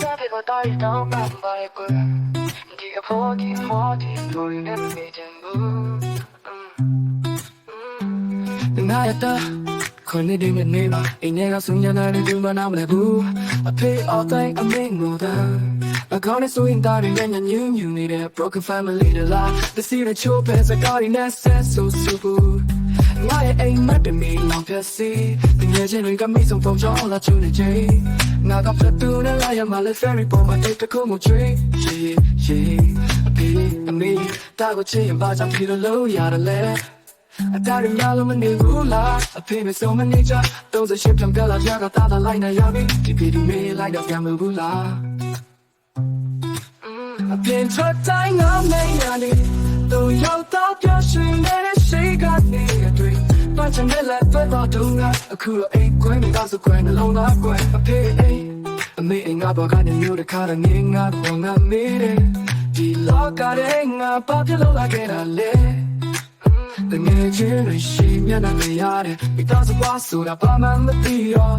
Sabe botar então pra barco Diga por que morte Foi nem me tempo ငါရတာခွန်နေတယ်နေပါအင်းကဆုံရနာနေဒီမနာမလဲဘူးအဖေအော်တိုင်းအမေငိုတာအကောင်းနဲ့ဆိုရင်တားရင်ညညူးညူးနေတဲ့ broken family de la the see the chill pants I got in that set so super ငါရဲ့အိမ်မက်တမီလောင်ပြစီတကယ်ချင်းတွေကမိဆုံးပုံကြောလာချူနေချင်းငါကဖတ်တူနဲ့လာရမလဲ ferry ပေါ်မှာတိတ်တခုမှချွေး yeah yeah အဖေအမေတာကိုချင်ရင်ဘာကြောင့်ဖြစ်လို့ရတယ်လဲအတားရရလို့မနေဘူးလားအဖေမဆုံးမနေကြ38ပြန်ကလာကြတာတာလိုက်နေရပြီဒီပြည်ဒီမေးလိုက်တော့ပြန်မဘူးလားအပြင်ထွက်တိုင်းငါမေးရနေ ချင်တဲ့လက်သက်တော့တုံးကအခုတော့အိတ်ခွဲမိတော့စခွဲနှလုံးသားခွဲအဖေအိမ်အမေအိမ်ငါဘောကနေမျိုးတစ်ခါတော့နေငါဘောငါမေးတယ်ဒီလောကရဲ့ငါဘာဖြစ်လို့လာခဲ့တာလဲတငယ်ချင်းတွေရှိမျက်နှာတွေရတယ်မိသားစုပွားဆိုတာဘာမှမသိတော့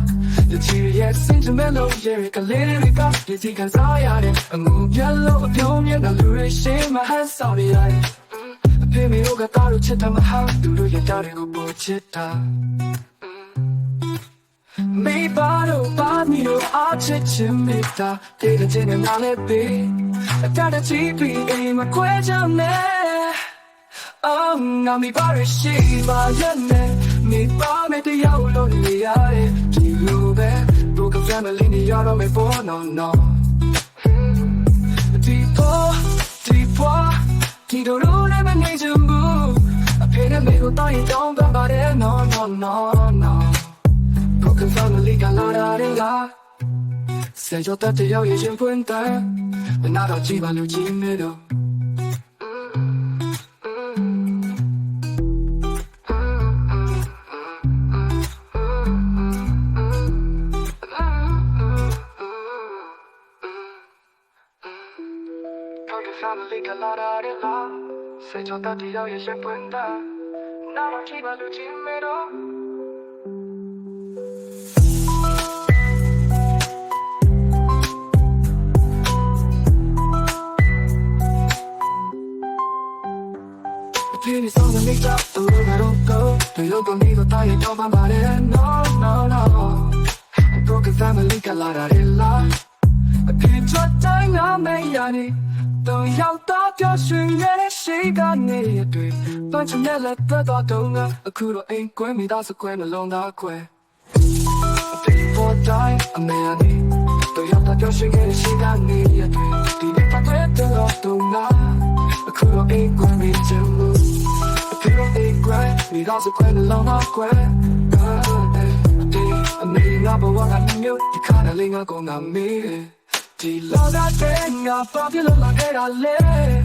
ဒီချီရဲ့စင်ချမဲလို့ရဲ့ကလေးတွေကဒီစီကန်စားရတဲ့အငုံပြလို့အပြုံးမျက်နှာလူတွေရှိမှဟန်ဆောင်ရရတယ်အဖေမေတို့ကတားလို့ ချစ်တယ်မဟာသူတို့ရဲ့တားတွေကိုပိုချစ်တာမေပါတော့ပါမီတို့အားချစ်ချင်မိတာတေးတဲ့ချင်းနဲ့နားလဲပေးအတားတဲ့ချီပြီးအိမ်မှာခွဲချမ်းနေ Oh, now me body she my yene me ba me de ya lo ni ya de di lo be broken family ni ya do me for no no di po di po di do do ne me ni ju mu a pe no, you don't go about it. No, no, no, no. Broken family got a lot in love. 谁叫大家要一心分担？我拿到几万六七没的。Family got a lot of love，谁叫大家要一心分担？ ပွင့်တာနာမချိပါလူချင်းမဲတော့အဖေနဲ့ဆောင်တဲ့မိသားစုတို့ကတော့တော့ဒီလိုတော့နေတော့တာရင်တော့ပါပါတယ် no no no broken family ကလာတာရလားအဖေချတ်တိုင်းငါ မေးရနေတော့ရောက်တော့ပြောရွှင်ရတဲ့ရှိကနေတွေ့ပန်းချင်တဲ့လက်သက်တော့တုံးကအခုတော့အိမ်ကွဲမိသားစုကွဲနှလုံးသားကွဲအဖေပေါ်တိုင်းအမေအနေတော့ရောက်တော့ပြောရွှင်ရတဲ့ရှိကနေတွေ့ဒီနေ့ပတ်သက်တော့တုံးကအခုတော့အိမ်ကွဲမိချင်လို့အဖေတို့အိမ်ကွဲမိသားစု ကွဲနှလုံးသားကွဲအမေငါဘဝကမြို့